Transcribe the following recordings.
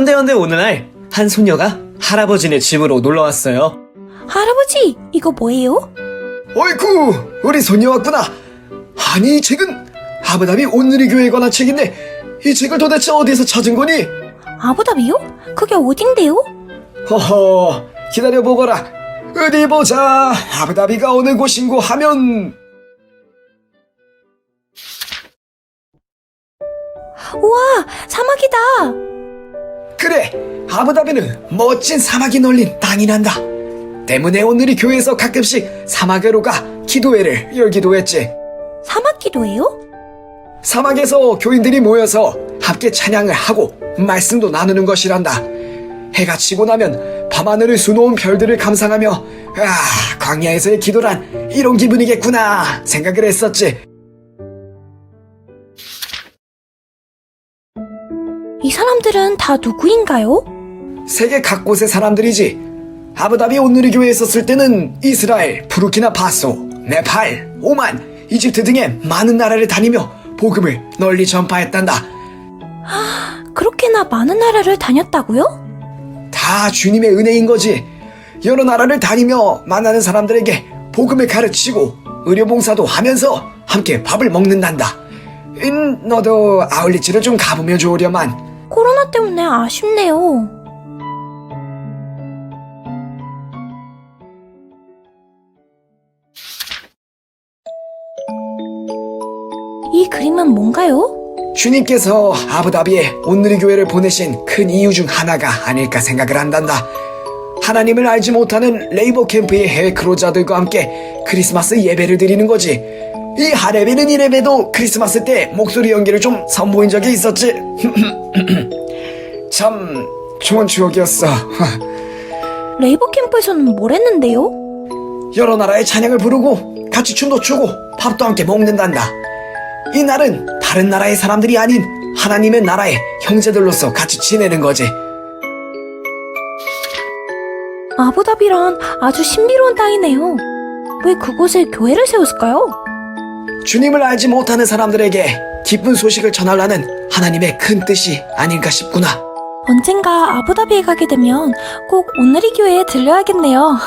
현대현대 어느 날한 소녀가 할아버지네 집으로 놀러 왔어요. 할아버지, 이거 뭐예요? 어이쿠 우리 손녀 왔구나 아니 이 책은 아부다비 온누리 교회에 관한 책인데 이 책을 도대체 어디서 찾은 거니? 아부다비요? 그게 어딘데요? 허허 기다려보거라 어디 보자 아부다비가 어느 곳인고 하면 우와, 사막이다. 그래 아부다비는 멋진 사막이 널린 땅이란다 때문에 오늘이 교회에서 가끔씩 사막으로 가 기도회를 열기도 했지 사막 기도예요? 사막에서 교인들이 모여서 함께 찬양을 하고 말씀도 나누는 것이란다. 해가 지고 나면 밤하늘을 수놓은 별들을 감상하며 아 광야에서의 기도란 이런 기분이겠구나 생각을 했었지. 이 사람들은 다 누구인가요? 세계 각곳의 사람들이지. 아부다비 온누리 교회에 있었을 때는 이스라엘, 부르키나 파소, 네팔, 오만, 이집트 등의 많은 나라를 다니며 복음을 널리 전파했단다. 그렇게나 많은 나라를 다녔다고요? 다 주님의 은혜인 거지. 여러 나라를 다니며 만나는 사람들에게 복음을 가르치고 의료봉사도 하면서 함께 밥을 먹는단다. 음, 너도 아울리치를 좀 가보면 좋으려만. 코로나 때문에 아쉽네요. 이 그림은 뭔가요? 주님께서 아부다비에 온누리 교회를 보내신 큰 이유 중 하나가 아닐까 생각을 한단다. 하나님을 알지 못하는 레이버 캠프의 해외 크로자들과 함께 크리스마스 예배를 드리는 거지. 이 하레비는 이래봬도 크리스마스 때 목소리 연기를 좀 선보인 적이 있었지. 참 좋은 추억이었어. 레이버 캠프에서는 뭘 했는데요? 여러 나라의 찬양을 부르고 같이 춤도 추고 밥도 함께 먹는단다. 이 날은 다른 나라의 사람들이 아닌 하나님의 나라의 형제들로서 같이 지내는 거지. 아부다비란 아주 신비로운 땅이네요. 왜 그곳에 교회를 세웠을까요? 주님을 알지 못하는 사람들에게 기쁜 소식을 전하려는 하나님의 큰 뜻이 아닐까 싶구나. 언젠가 아부다비에 가게 되면 꼭 오늘이 교회에 들려야겠네요.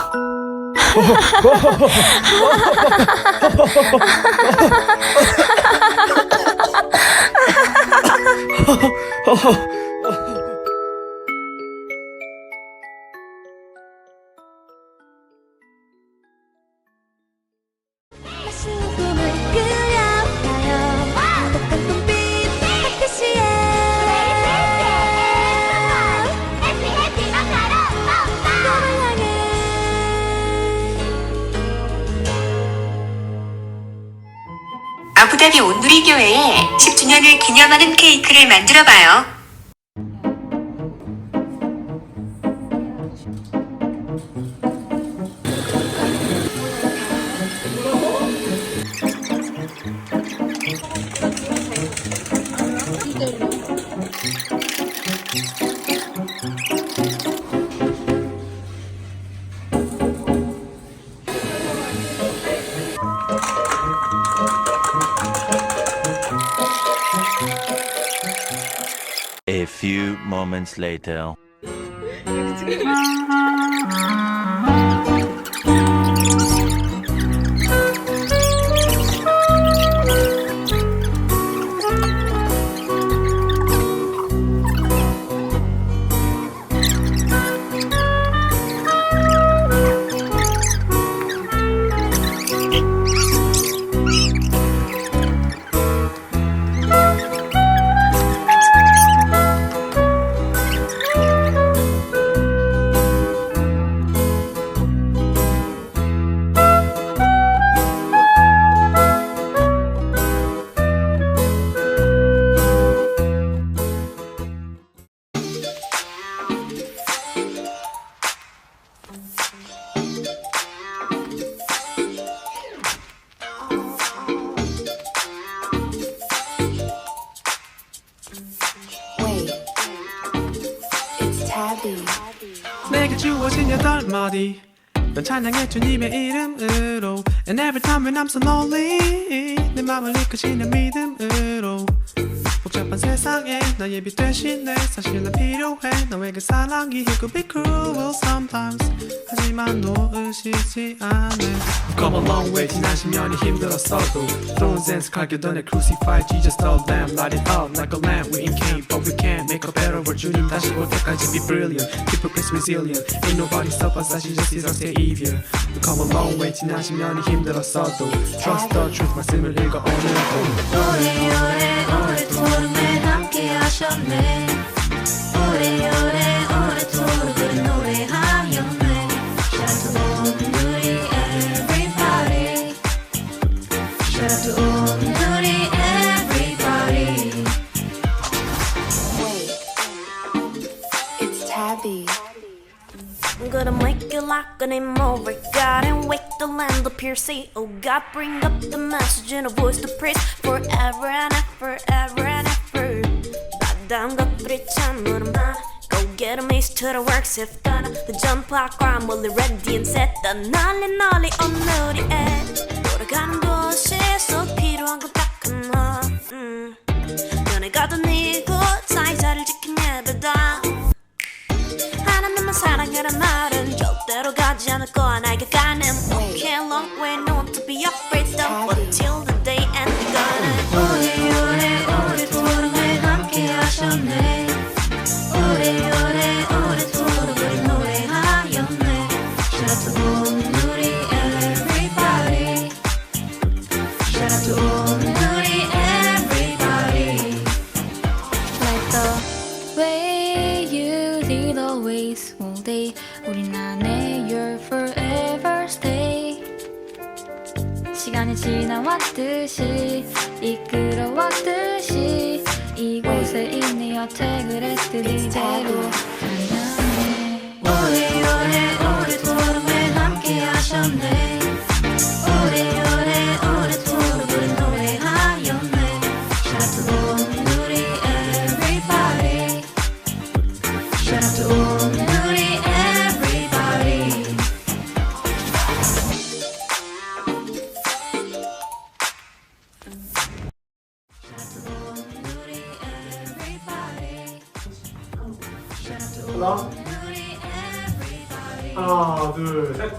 향해 아부다비 온누리 교회에 10주년을 기념하는 케이크를 만들어 봐요. Few moments later. 내게 주어진 여덟 마디 넌 찬양해 주님의 이름으로 And every time when I'm so lonely 내 맘을 이끄시는 믿음으로 복잡한 답답한 세상에 나의 빛 대신에 사실 난 필요해 너에게 사랑이 It could be cruel sometimes 하지만 놓으시지 않아 We've come a long way 지난 10년이 힘들었어도 Thrones and 칼교던에 crucified Jesus the lamb Light it up like a lamp we in better world 주님 다시 올 때까지 be brilliant Keep a place resilient Ain't nobody stop us 사실 just is our savior We've come a long way 지난 10년이 힘들었어도 Trust the truth 말씀을 읽어 오늘도 오래오래 오래도록 늘 함께 하셨네 오래오래 오래 make you like an immortal God and wake the land up here. Say, oh God, bring up the message in a voice to praise forever and ever, ever and ever. 바다음 것들이 참으로 많아. Go get a mace to the works if done. The jump clock rhyme will be ready and set. 더 널리 널리 오늘이에 돌아가는 곳에서 필요한 건딱 하나. 음. 너네가 던 이곳 사이사를 지킨 예배다. 하나님만 사랑해란 말은 절대로 가지 않을 거야 나 에게 했 Everybody 하나 둘셋